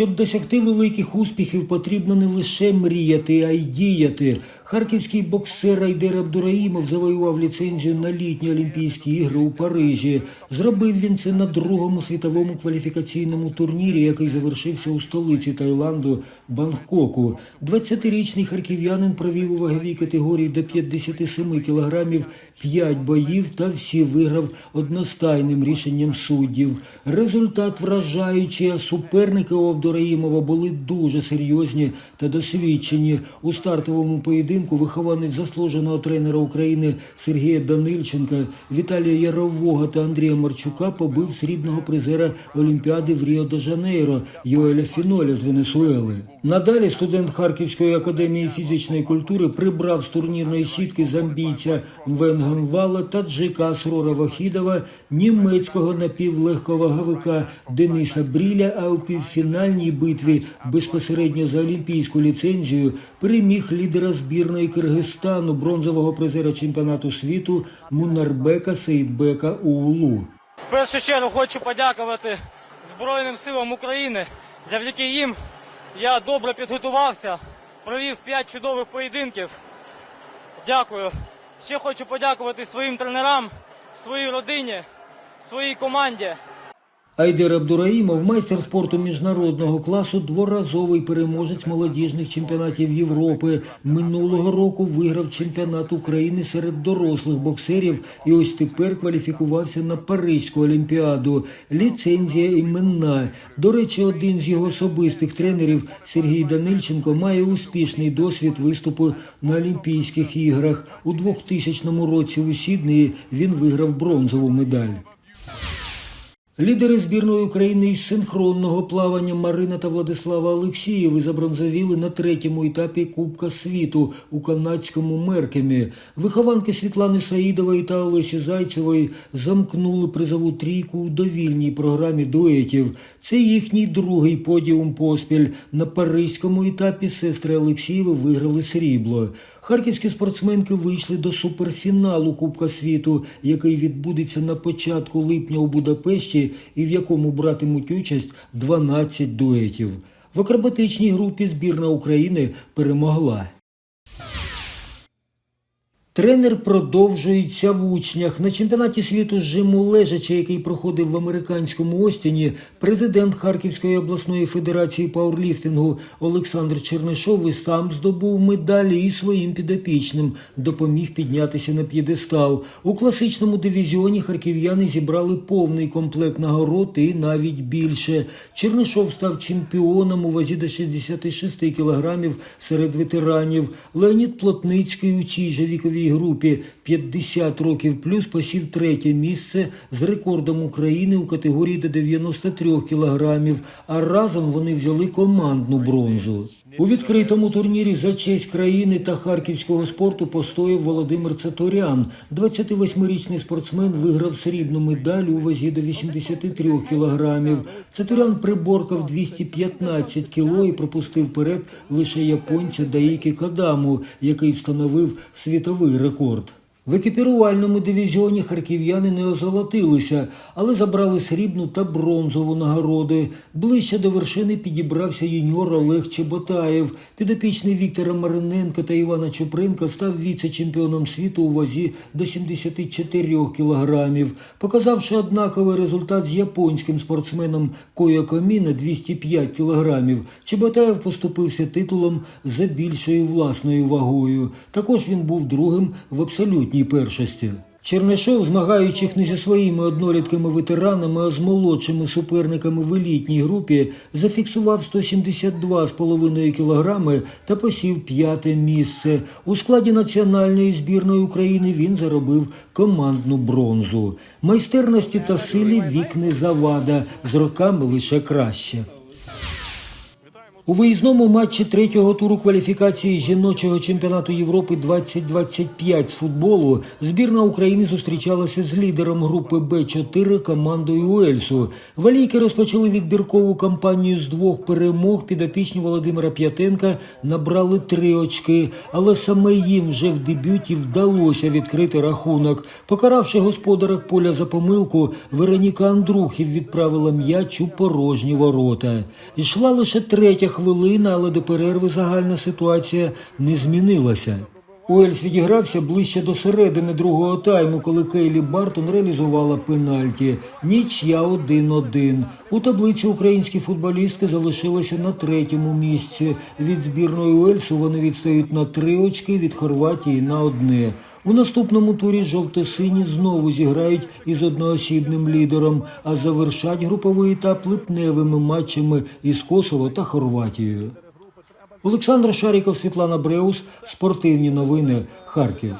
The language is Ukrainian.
Щоб досягти великих успіхів, потрібно не лише мріяти, а й діяти. Харківський боксер Айдер Абдураїмов завоював ліцензію на літні Олімпійські ігри у Парижі. Зробив він це на другому світовому кваліфікаційному турнірі, який завершився у столиці Таїланду Бангкоку. 20-річний харків'янин провів у ваговій категорії до 57 кілограмів 5 боїв та всі виграв одностайним рішенням суддів. Результат вражаючий, а суперники у Абдураїмова були дуже серйозні та досвідчені. У стартовому поєдинку вихованець заслуженого тренера України Сергія Данильченка, Віталія Ярового та Андрія Марчука побив срібного призера Олімпіади в Ріо-де-Жанейро Йоеля Фіноля з Венесуели. Надалі студент Харківської академії фізичної культури прибрав з турнірної сітки замбійця Венгенвала та Джика Асрора Вахідова, німецького напівлегковаговика Дениса Бріля, а у півфінальній битві безпосередньо за олімпійську ліцензію переміг лідера збірної Киргизстану, бронзового призера чемпіонату світу Мунарбека Сейдбека Уулу. В першу чергу хочу подякувати Збройним силам України. Завдяки їм я добре підготувався, провів 5 чудових поєдинків. Дякую. Ще хочу подякувати своїм тренерам, своїй родині, своїй команді. Айдер Абдураїмов, майстер спорту міжнародного класу, дворазовий переможець молодіжних чемпіонатів Європи. Минулого року виграв чемпіонат України серед дорослих боксерів і ось тепер кваліфікувався на Паризьку олімпіаду. Ліцензія іменна. До речі, один з його особистих тренерів Сергій Данильченко має успішний досвід виступу на Олімпійських іграх. У 2000 році у Сіднеї він виграв бронзову медаль. Лідери збірної України із синхронного плавання Марина та Владислава Олексієви забронзовіли на третьому етапі Кубка світу у канадському Меркемі. Вихованки Світлани Саїдової та Олесі Зайцевої замкнули призову трійку у довільній програмі дуетів. Це їхній другий подіум поспіль. На паризькому етапі сестри Олексієви виграли срібло. Харківські спортсменки вийшли до суперфіналу Кубка світу, який відбудеться на початку липня у Будапешті і в якому братимуть участь 12 дуетів. В акробатичній групі збірна України перемогла. Тренер продовжується в учнях. На чемпіонаті світу з жиму лежача, який проходив в американському Остіні, президент Харківської обласної федерації пауерліфтингу Олександр Чернишов і сам здобув медалі і своїм підопічним допоміг піднятися на п'єдестал. У класичному дивізіоні харків'яни зібрали повний комплект нагород і навіть більше. Чернишов став чемпіоном у вазі до 66 кілограмів серед ветеранів. Леонід Плотницький у цій же віковій групі 50 років плюс посів третє місце з рекордом України у категорії до 93 кілограмів, а разом вони взяли командну бронзу. У відкритому турнірі за честь країни та харківського спорту постояв Володимир Цаторян. 28-річний спортсмен виграв срібну медаль у вазі до 83 кілограмів. Цаторян приборкав 215 кіло і пропустив вперед лише японця Даїкі Кадаму, який встановив світовий рекорд. В екіпірувальному дивізіоні харків'яни не озолотилися, але забрали срібну та бронзову нагороди. Ближче до вершини підібрався юніор Олег Чеботаєв. Підопічний Віктора Мариненка та Івана Чупринка став віце-чемпіоном світу у вазі до 74 кілограмів, показавши однаковий результат з японським спортсменом Коя Коміна 205 кілограмів. Чеботаєв поступився титулом за більшою власною вагою. Також він був другим в абсолютній першості. Чернишов, змагаючих не зі своїми однолітками-ветеранами, а з молодшими суперниками в елітній групі, зафіксував 172,5 кілограми та посів п'яте місце. У складі національної збірної України він заробив командну бронзу. Майстерності та силі вік не завада, з роками лише краще. У виїзному матчі третього туру кваліфікації жіночого чемпіонату Європи 2025 з футболу збірна України зустрічалася з лідером групи Б4 командою Уельсу. Валійки розпочали відбіркову кампанію з двох перемог. Підопічні Володимира П'ятенка набрали три очки, але саме їм вже в дебюті вдалося відкрити рахунок. Покаравши господарок поля за помилку, Вероніка Андрухів відправила м'яч у порожні ворота. Ішла лише третя хвилина, але до перерви загальна ситуація не змінилася. Уельс відігрався ближче до середини другого тайму, коли Кейлі Бартон реалізувала пенальті. Нічия 1-1. У таблиці українські футболістки залишилися на третьому місці. Від збірної Уельсу вони відстають на три очки, від Хорватії на одне. У наступному турі жовто-сині знову зіграють із одноосібним лідером, а завершать груповий етап липневими матчами із Косово та Хорватією. Олександр Шаріков, Світлана Бреус, спортивні новини, Харків.